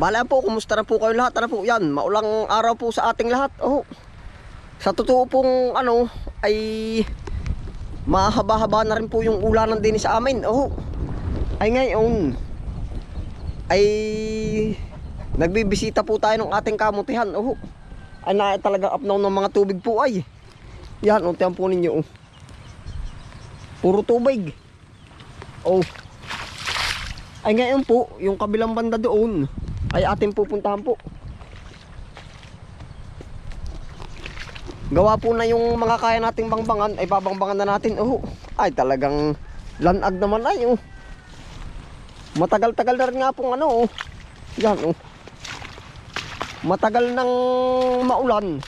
Bala po, kumusta na po kayo lahat? Ano po yan? Maulang araw po sa ating lahat. Oh. Sa totoo pong ano, ay mahaba-haba na rin po yung ulanan din sa amin. Oh. Ay ngayon, ay nagbibisita po tayo ng ating kamutihan. Oh. Ay na talaga up ng mga tubig po ay. Yan, untihan po ninyo. Oh. Puro tubig. Oh. Ay ngayon po, yung kabilang banda doon ay ating pupuntahan po. Gawa po na yung mga kaya nating bangbangan ay babangbangan na natin. Oh, ay talagang lanag naman ay oh. Matagal-tagal na rin nga pong ano oh. Yan oh. Matagal nang maulan.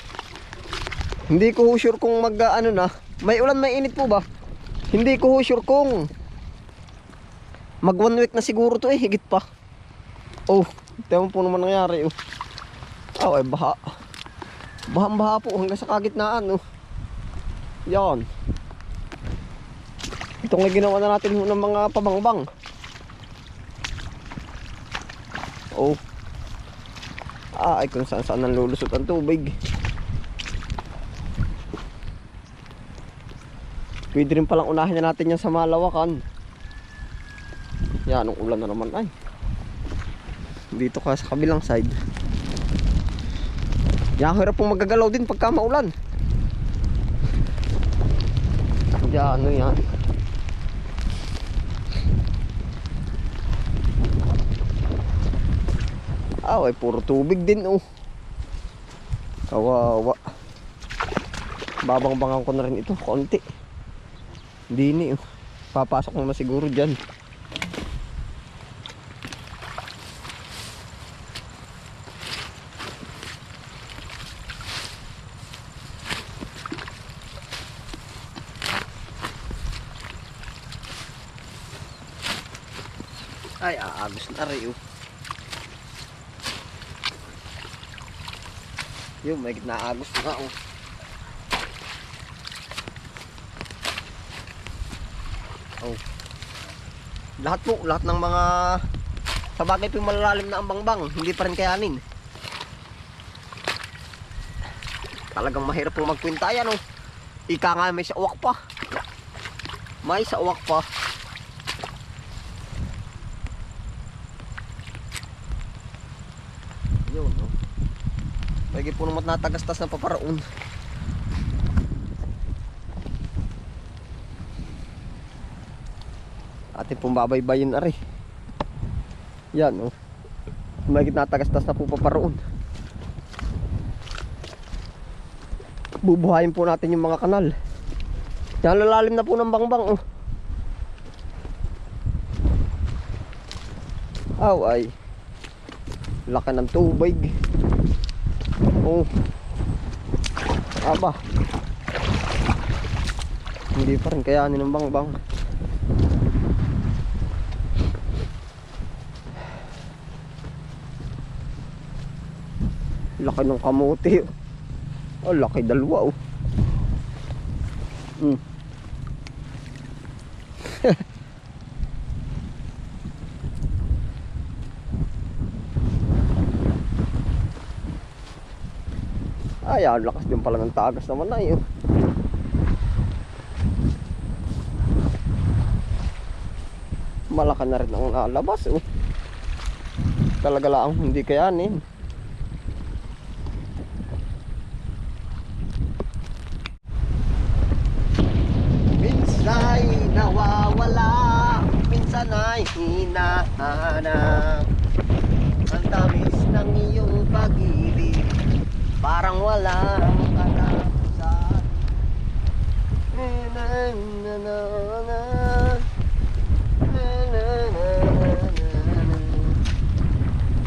Hindi ko sure kung mag ano na. May ulan may init po ba? Hindi ko sure kung mag one week na siguro to eh, higit pa. Oh, ito po naman nangyari oh. Oh, ay baha. Bahang baha po hanggang sa kagitnaan oh. Yan. Ito nga ginawa na natin ng mga pabangbang. Oh. Ah, ay kung saan saan lulusot ang tubig. Pwede rin palang unahin na natin yan sa malawakan. Yan, ang ulan na naman ay. Dito ka sa kabilang side. Yan, hirap pong magagalaw din pagka maulan. Yan, ano yan. Ah, ay puro tubig din oh. Kawawa. Babangbangan ko na rin ito, konti. Hindi ni oh. Papasok naman siguro dyan. Ay, aagos na rin oh. Yung may naagos na oh. Oh. Lahat po, lahat ng mga sa bagay po malalalim na ang bangbang, hindi pa rin kayanin. Talagang mahirap pong magkwinta yan oh. Ika nga may sa uwak pa. May sa uwak pa. Yun, no? Lagi po naman natagastas ng paparaon. Atin pong babaybayin ari. Yan, no? May natagastas na po paparaon. Bubuhayin po natin yung mga kanal. Yan, lalalim na po ng bangbang, oh. Aw, ay. Laki ng tubig. Oh. Aba. Hindi pa rin kayanin ng bangbang. Laki ng kamote. Oh, laki dalawa oh. Mm. Ay, ang lakas din pala ng tagas naman na yun. Malaki na rin ang nalabas. Oh. Talaga lang hindi kayanin. Minsan nawawala, minsan ay hinahanap. Ang tamis ng iyong pag-ibig walang katapusan Na, na, na.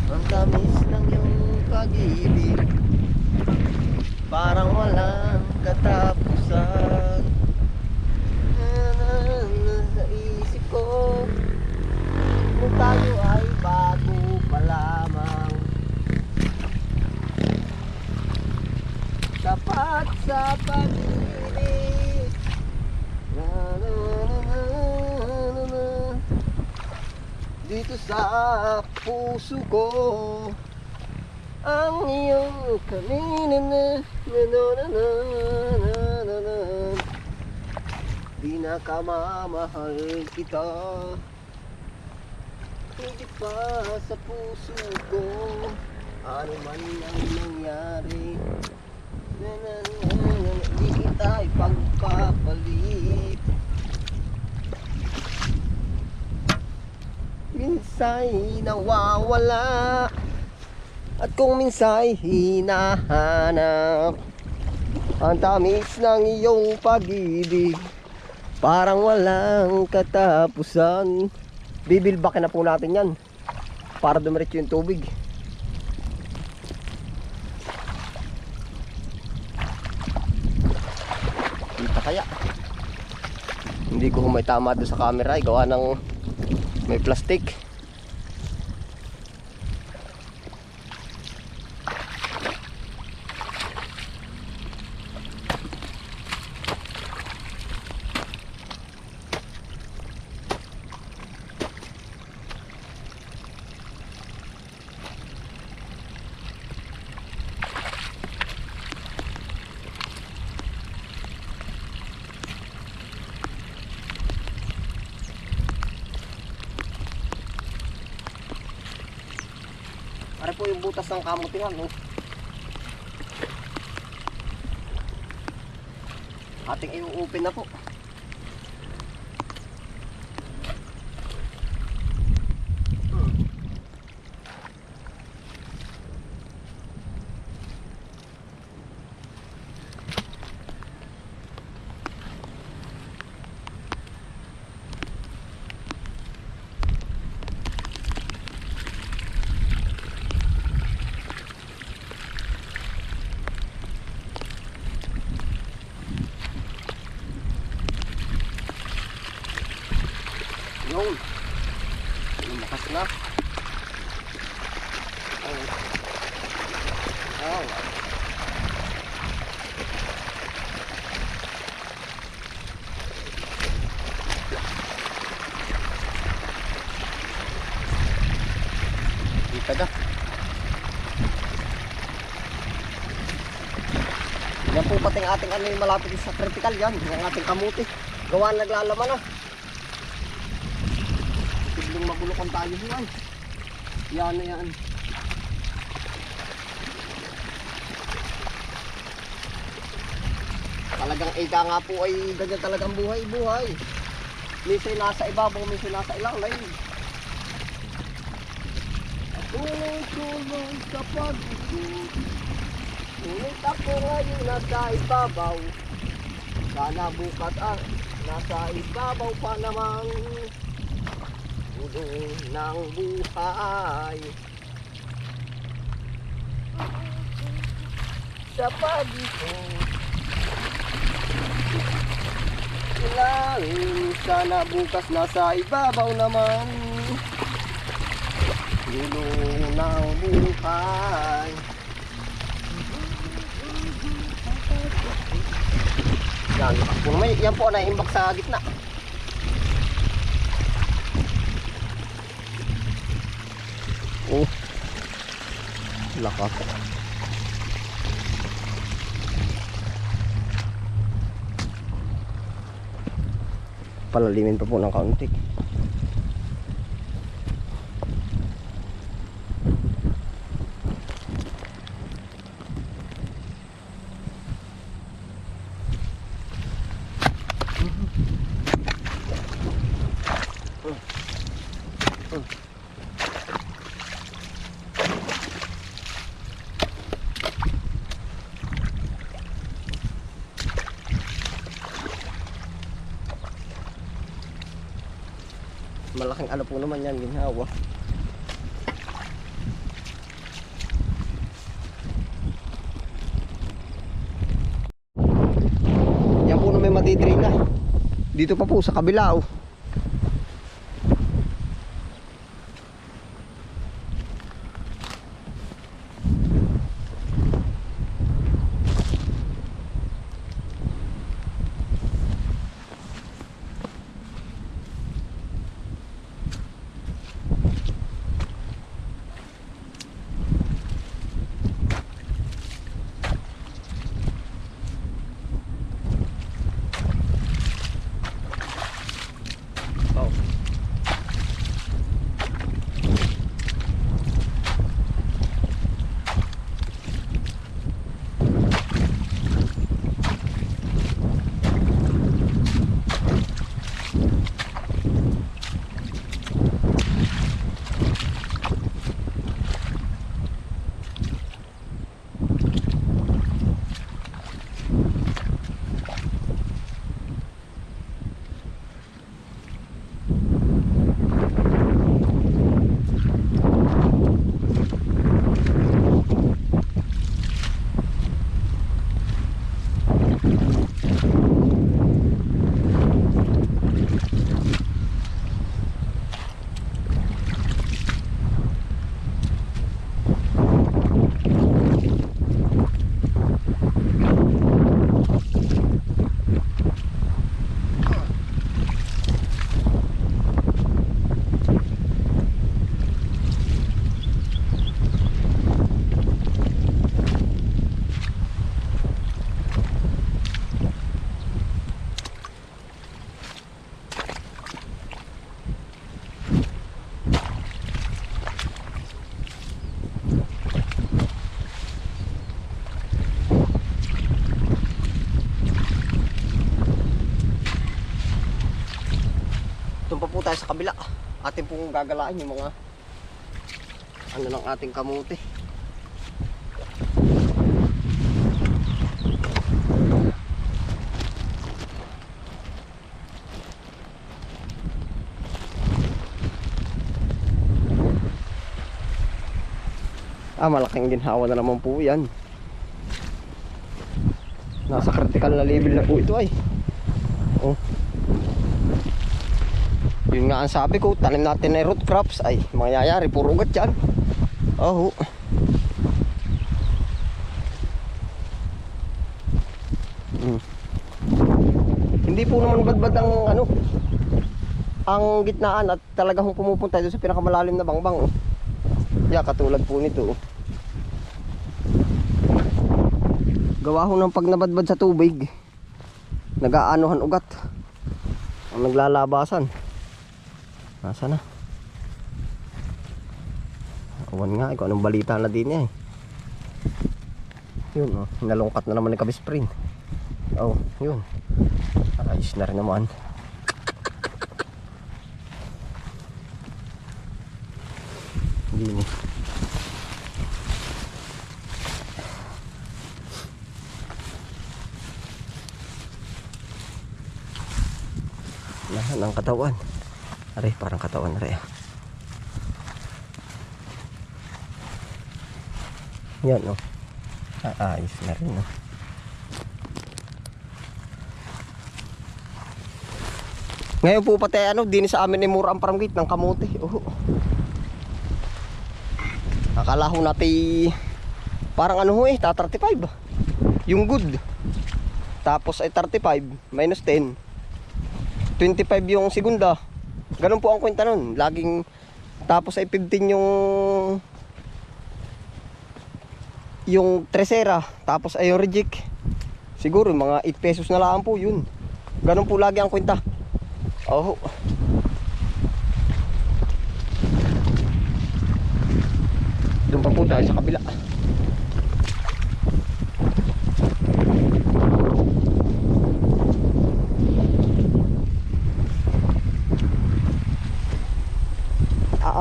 Ang tamis ng iyong pag-ibig Parang walang katapusan Na, na, na, Sa isip ko Kung tayo ay bago pa lamang Tapat sa pag-ibig Na, na, na, na. Dito sa puso ko Ang iyong kanina na na na na na na na na. Pinakamamahal kita. Higit pa sa puso ko Ano man ang nangyari Di kita ipagpapalit Minsa'y nawawala At kung minsa'y hinahanap Ang tamis ng iyong pag-ibig Parang walang katapusan Bibilbakin na po natin yan Para dumiretso yung tubig Hindi ko may tama doon sa camera. Eh, Gawa ng may plastic yung butas ng kamutihan, no? Ating i-open na po. Po pati ang ating ano yung malapit sa critical yan. Yung ating kamuti. Gawa naglalaman na. Biglang magulukan tayo. Yan na yan. Talagang ika nga po ay ganyan talagang buhay-buhay. Minsan nasa ibabaw, minsan nasa ilalim. Tuloy-tuloy sa pag-ibig. Ngunit ako ngayon nasa ibabaw. Sana bukas ah, nasa ibabaw pa namang puno ng buhay. Sa pag-ibig. Kailangan sana bukas nasa ibabaw naman Dulo ng buhay Yan, kung may, yan po naimbak sa gitna. Oh. Lakas. Palalimin pa po ng kaunti malaking ano po naman yan ginhawa yan po na may madidrain na dito pa po sa kabila oh. Kabila. Atin pong gagalaan yung mga ano ng ating kamuti. Ah, malaking ginhawa na naman po yan. Nasa critical na level na po ito ay. Yun nga ang sabi ko, tanim natin na root crops ay mangyayari, puro ugat yan. Oh. Hmm. Hindi po naman badbad ang ano, ang gitnaan at talagang pumupunta doon sa pinakamalalim na bangbang. Oh. Yeah, katulad po nito. oh. Gawa ho ng pag nabadbad sa tubig. Nag-aanuhan ugat. Ang naglalabasan. Nasa na? Awan nga, ikaw anong balita na din eh. Yun oh, nalungkat na naman ni Kabisprin. Oh, yun. Ayos na rin naman. Hindi ni. Lahat ng katawan. Aray, parang katawan aray. ah. Yan oh. Ah, ayos na rin oh. Ngayon po pati ano, din sa amin ni Mura ang paramgit ng kamote. Oh. Akala ho natin parang ano ho eh, ta 35. Yung good. Tapos ay 35 minus 10. 25 yung segunda. Ganun po ang kwenta nun. Laging tapos ay 15 yung yung tresera. Tapos ay yung reject. Siguro mga 8 pesos na lang po yun. Ganun po lagi ang kwenta. Oh. Doon pa po tayo sa kabila.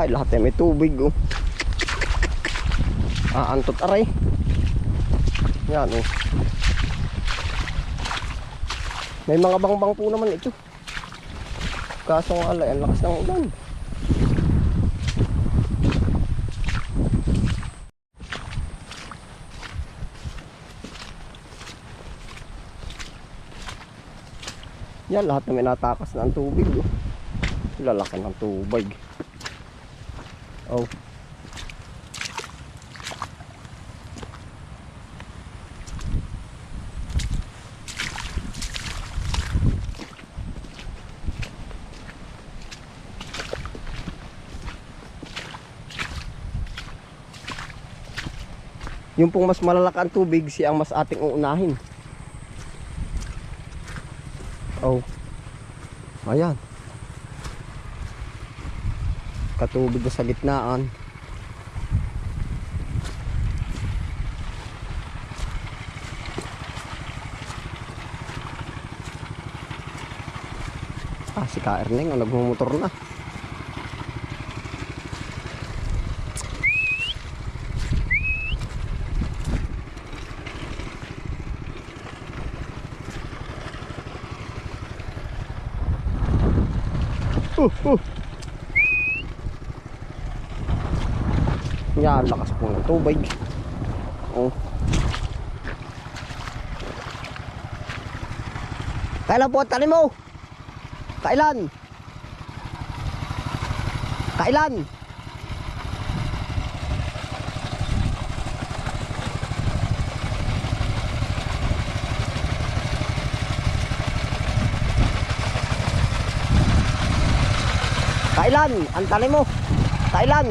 Ay, lahat ay may tubig oh. Ah, antot aray. Yan oh. May mga bangbang po naman ito. Kaso nga alay, ang lakas ng ulan. Yan, lahat na may natakas na ang tubig. Oh. Lalaki ng tubig. Oh. Yung pong mas malalaki ang tubig, siya ang mas ating uunahin. Oh. Ayan. Katubig na sa gitnaan. Ah, si Ka Erneng, ang nagmumotor na. Uh, uh. Yan, lakas po ng tubig. Oh. Kailan po ang tanim mo? Kailan? Kailan? Kailan? Ang tanim mo? Kailan?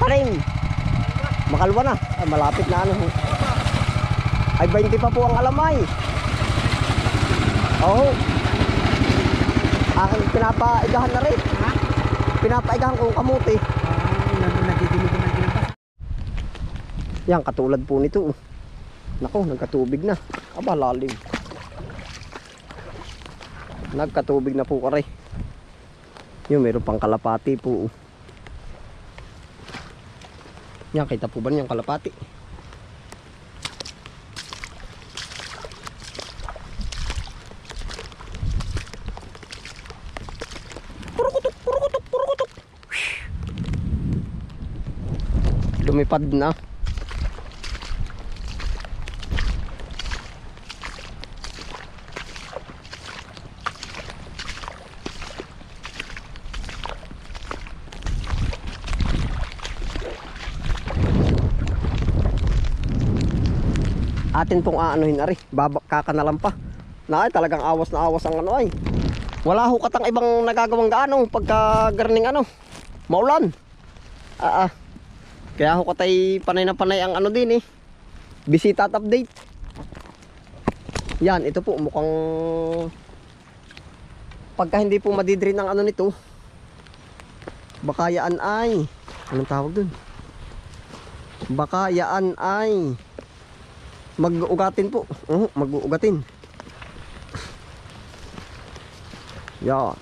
Tanim. Makalwa na. Ay, malapit na ano. Ay, 20 pa po ang alamay. Oo. Aking pinapaigahan na rin. Ha? Pinapaigahan ko yung kamuti. Ah, nagdidinig na ginabas. Yan, katulad po nito. oh. Nako, nagkatubig na. Aba, lalim. Nagkatubig na po kare. Yun, meron pang kalapati po. Yan, kita po ba niyo yung kalapati? Purukutok, purukutok, purukutok. Lumipad na. Atin pong aanuhin ari. Babak kakanalan pa. Na ay talagang awas na awas ang ano ay. Wala ho katang ibang nagagawang gaano pagka garning ano. Maulan. Ah, ah. kaya ho katay panay na panay ang ano din eh. Bisita at update. Yan ito po mukhang pagka hindi po madidrin ang ano nito baka yaan ay. Anong tawag dun? Baka yaan ay mag-ugatin po. Oo, mag-uugatin. Yan.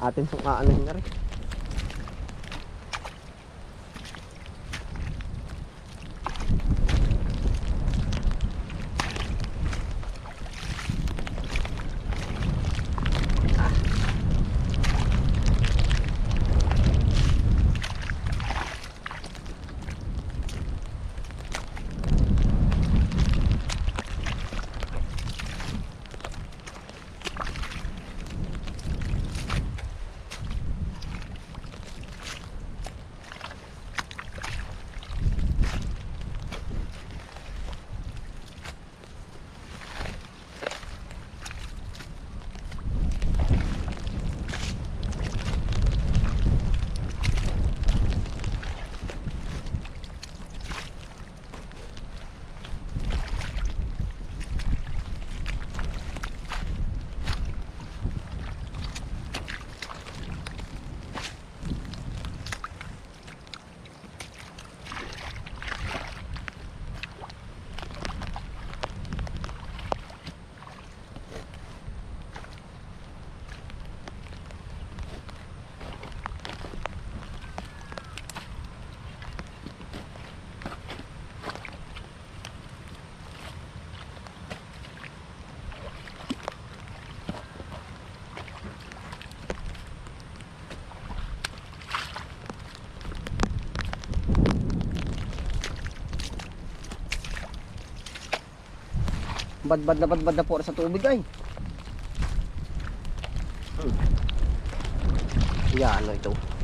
Atin sa kaanahin na rin. Badbad na badbad na po sa tubig ay. Hmm. Yan, ano ito.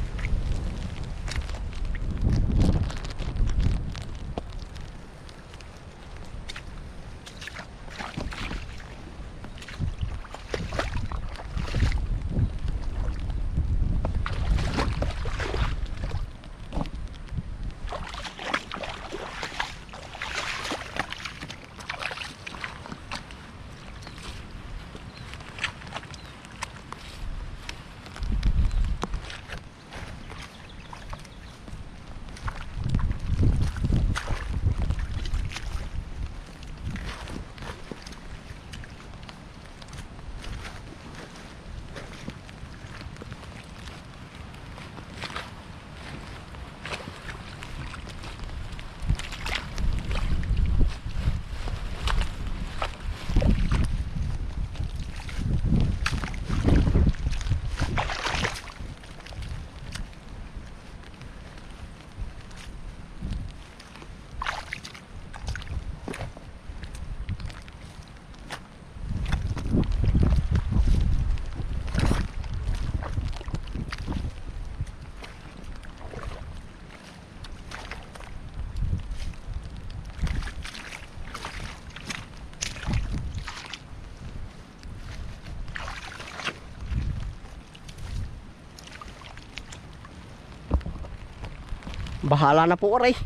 Bahala na po aray.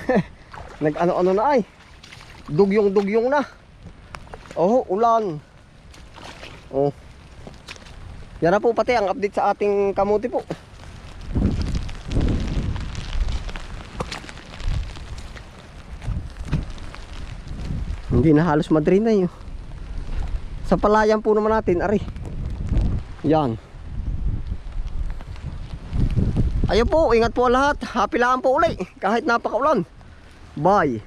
Nag ano-ano na ay. Dugyong-dugyong na. Oh, ulan. Oh. Yan na po pati ang update sa ating kamuti po. Hindi na halos madrin na yun. Sa palayan po naman natin, ari. Yan. Ayun po, ingat po lahat. Happy lang po uli. Kahit napakaulan. Bye.